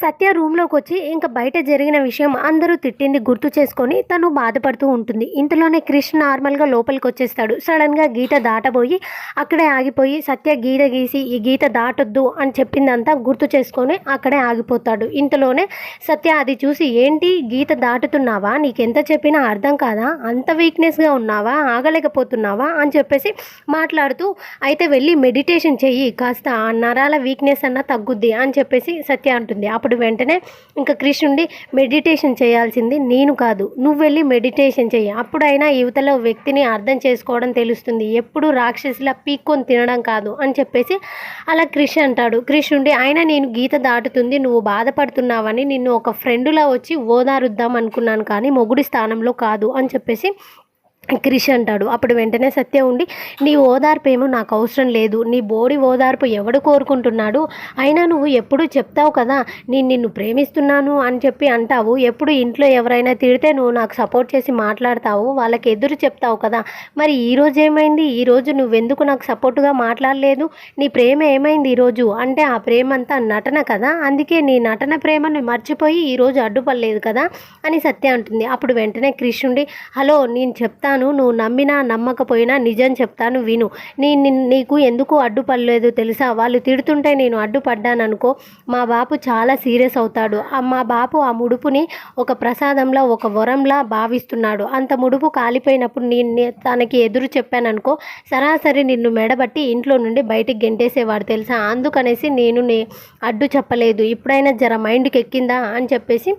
సత్య రూమ్లోకి వచ్చి ఇంకా బయట జరిగిన విషయం అందరూ తిట్టింది గుర్తు చేసుకొని తను బాధపడుతూ ఉంటుంది. ఇంతలోనే క్రిష్ నార్మల్గా లోపలికి వచ్చేస్తాడు. సడన్గా గీత దాటబోయి అక్కడే ఆగిపోయి సత్య గీత గీసి ఈ గీత దాటొద్దు అని చెప్పిందంతా గుర్తు చేసుకొని అక్కడే ఆగిపోతాడు. ఇంతలోనే సత్య అది చూసి ఏంటి గీత దాటుతున్నావా? నీకెంత చెప్పినా అర్థం కాదా? అంత వీక్నెస్గా ఉన్నావా? ఆగలేకపోతున్నావా? అని చెప్పేసి మాట్లాడుతూ అయితే వెళ్ళి మెడిటేషన్ చెయ్యి. కాస్త ఆ నరాల వీక్నెస్ అన్న తగ్గుద్ది అని చెప్పేసి సత్య అంటుంది. అప్పుడు వెంటనే ఇంకా కృష్ణుడి మెడిటేషన్ చేయాల్సింది నేను కాదు. నువ్వు వెళ్ళి మెడిటేషన్ చెయ్యి. అప్పుడైనా యువతలో వ్యక్తిని అర్థం చేసుకోవడం తెలుస్తుంది. ఎప్పుడు రాక్షసులా పీక్కొని తినడం కాదు అని చెప్పేసి అలా క్రిష్ అంటాడు. కృష్ణుడి అయినా నేను గీత దాటుతుంది నువ్వు బాధపడుతున్నావని నిన్ను ఒక ఫ్రెండులా వచ్చి ఓదారుద్దాం అనుకున్నాను కానీ మొగుడి స్థానంలో కాదు అని చెప్పేసి క్రిష్ అంటాడు. అప్పుడు వెంటనే సత్య ఉండి నీ ఓదార్పు ఏమో నాకు అవసరం లేదు. నీ బోడి ఓదార్పు ఎవడు కోరుకుంటున్నాడు? అయినా నువ్వు ఎప్పుడు చెప్తావు కదా నేను నిన్ను ప్రేమిస్తున్నాను అని చెప్పి అంటావు. ఎప్పుడు ఇంట్లో ఎవరైనా తిడితే నువ్వు నాకు సపోర్ట్ చేసి మాట్లాడతావు. వాళ్ళకి ఎదురు చెప్తావు కదా. మరి ఈ రోజు ఏమైంది? ఈ రోజు నువ్వెందుకు నాకు సపోర్టుగా మాట్లాడలేదు? నీ ప్రేమ ఏమైంది ఈరోజు అంటే ఆ ప్రేమ అంతా నటన కదా. అందుకే నీ నటన ప్రేమను మర్చిపోయి ఈరోజు అడ్డుపడలేదు కదా అని సత్య అంటుంది. అప్పుడు వెంటనే క్రిష్ ఉండి హలో నేను చెప్తాను. నువ్వు నమ్మినా నమ్మకపోయినా నిజం చెప్తాను విను. నీ నీకు ఎందుకు అడ్డుపడలేదు తెలుసా? వాళ్ళు తిడుతుంటే నేను అడ్డుపడ్డాననుకో మా బాపు చాలా సీరియస్ అవుతాడు. మా బాపు ఆ ముడుపుని ఒక ప్రసాదంలా ఒక వరంలా భావిస్తున్నాడు. అంత ముడుపు కాలిపోయినప్పుడు నేను తనకి ఎదురు చెప్పాననుకో సరాసరి నిన్ను మెడబట్టి ఇంట్లో నుండి బయటికి గెంటేసేవాడు తెలుసా? అందుకనేసి నేను నే అడ్డు చెప్పలేదు. ఇప్పుడైనా జర మైండ్కి ఎక్కిందా అని చెప్పేసి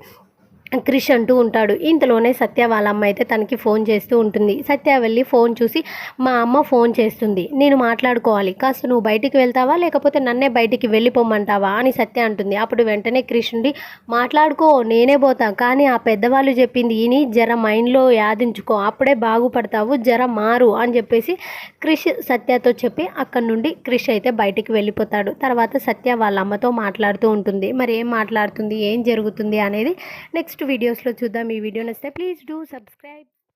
క్రిష్ అంటూ ఉంటాడు. ఇంతలోనే సత్య వాళ్ళ అమ్మ అయితే తనకి ఫోన్ చేస్తూ ఉంటుంది. సత్య వెళ్ళి ఫోన్ చూసి మా అమ్మ ఫోన్ చేస్తుంది. నేను మాట్లాడుకోవాలి. కాస్త నువ్వు బయటికి వెళ్తావా? లేకపోతే నన్నే బయటికి వెళ్ళిపోమంటావా? అని సత్య అంటుంది. అప్పుడు వెంటనే క్రిష్ ఉండి మాట్లాడుకో నేనే పోతా. కానీ ఆ పెద్దవాళ్ళు చెప్పింది ఇని జర మైండ్లో యాదించుకో. అప్పుడే బాగుపడతావు. జర మారు. అని చెప్పేసి క్రిష్ సత్యతో చెప్పి అక్కడి నుండి క్రిష్ అయితే బయటికి వెళ్ళిపోతాడు. తర్వాత సత్య వాళ్ళ అమ్మతో మాట్లాడుతూ ఉంటుంది. మరి ఏం మాట్లాడుతుంది? ఏం జరుగుతుంది? అనేది నెక్స్ట్ నెక్స్ట్ వీడియోస్లో చూద్దాం. ఈ వీడియో నచ్చితే ప్లీజ్ డూ సబ్స్క్రైబ్